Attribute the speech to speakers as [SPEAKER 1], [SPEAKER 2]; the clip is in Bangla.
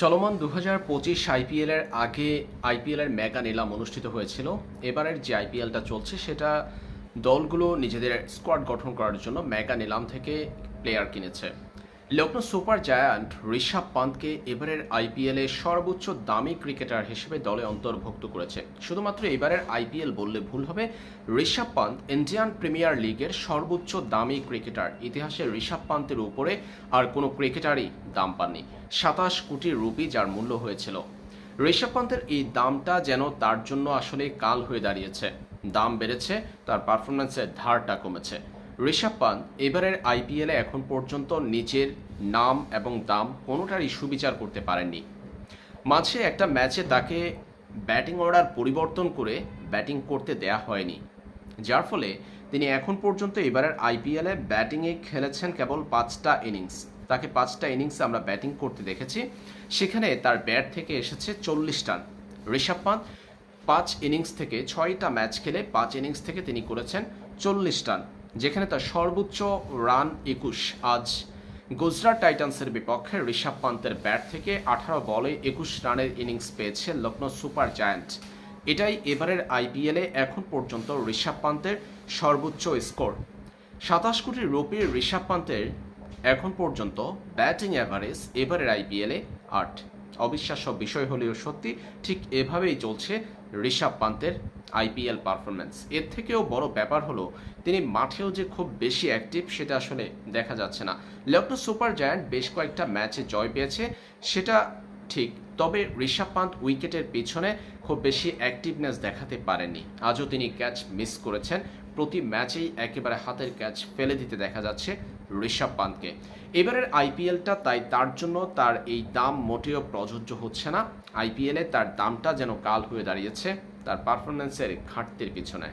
[SPEAKER 1] চলমান দু হাজার পঁচিশ আইপিএলের আগে আইপিএলের মেগা নিলাম অনুষ্ঠিত হয়েছিল। এবারের যে আইপিএলটা চলছে, সেটা দলগুলো নিজেদের স্কোয়াড গঠন করার জন্য মেগা নিলাম থেকে প্লেয়ার কিনেছে। লখনৌ সুপার জায়ান্ট ঋষভ পান্তকে এবারের আইপিএলে সর্বোচ্চ দামি ক্রিকেটার হিসেবে দলে অন্তর্ভুক্ত করেছে। শুধুমাত্র এবারের আইপিএল বললে ভুল হবে, ঋষভ পান্ত ইন্ডিয়ান প্রিমিয়ার লিগের সর্বোচ্চ দামি ক্রিকেটার। ইতিহাসে ঋষভ পান্তের উপরে আর কোনো ক্রিকেটারই দাম পাননি। সাতাশ কোটি রুপি যার মূল্য হয়েছিল। ঋষভ পান্তের এই দামটা যেন তার জন্য আসলে কাল হয়ে দাঁড়িয়েছে। দাম বেড়েছে, তার পারফরমেন্সের ধারটা কমেছে। ঋষভ পান্ত এবারের আইপিএলে এখন পর্যন্ত নিজের নাম এবং দাম কোনোটারই সুবিচার করতে পারেননি। মাঝে একটা ম্যাচে তাকে ব্যাটিং অর্ডার পরিবর্তন করে ব্যাটিং করতে দেয়া হয়নি। যার ফলে তিনি এখন পর্যন্ত এবারের আইপিএলে ব্যাটিংয়ে খেলেছেন কেবল পাঁচটা ইনিংস। তাকে পাঁচটা ইনিংসে আমরা ব্যাটিং করতে দেখেছি। সেখানে তার ব্যাট থেকে এসেছে চল্লিশ রান ঋষভ পান্ত পাঁচ ইনিংস থেকে ছয়টা ম্যাচ খেলে পাঁচ ইনিংস থেকে তিনি করেছেন চল্লিশ রান যেখানে তার সর্বোচ্চ রান একুশ। আজ গুজরাট টাইটান্সের বিপক্ষে ঋষভ পান্তের ব্যাট থেকে আঠারো বলে একুশ রানের ইনিংস পেয়েছে লখনৌ সুপার জায়ান্ট। এটাই এবারের আইপিএলে এখন পর্যন্ত ঋষভ পান্তের সর্বোচ্চ স্কোর সাতাশ কোটি রুপির ঋষভ পান্তের এখন পর্যন্ত ব্যাটিং অ্যাভারেজ এবারের আইপিএলে আট। অবিশ্বাস্য বিষয় হলেও সত্যি ঠিক এভাবেই চলছে ঋষভ পান্তের আইপিএল পারফরমেন্স এর থেকেও বড় ব্যাপার হলো, তিনি মাঠেও যে খুব বেশি অ্যাক্টিভ সেটা আসলে দেখা যাচ্ছে না। লখনৌ সুপার জায়ান্ট বেশ কয়েকটা ম্যাচে জয় পেয়েছে, সেটা ঠিক। তবে ঋষভ পান্ত উইকেটের পিছনে খুব বেশি অ্যাক্টিভনেস দেখাতে পারেননি আজও তিনি ক্যাচ মিস করেছেন। প্রতি ম্যাচেই একেবারে হাতের ক্যাচ ফেলে দিতে দেখা যাচ্ছে। ঋষভ পান্তকে। এবারের আইপিএলটা তাই তার জন্য তার এই দাম মোটেও প্রযোজ্য হচ্ছে না। আইপিএলে তার দামটা যেন কাল হয়ে দাঁড়িয়েছে, তার পারফরমেন্সের ঘাটতির পিছনে।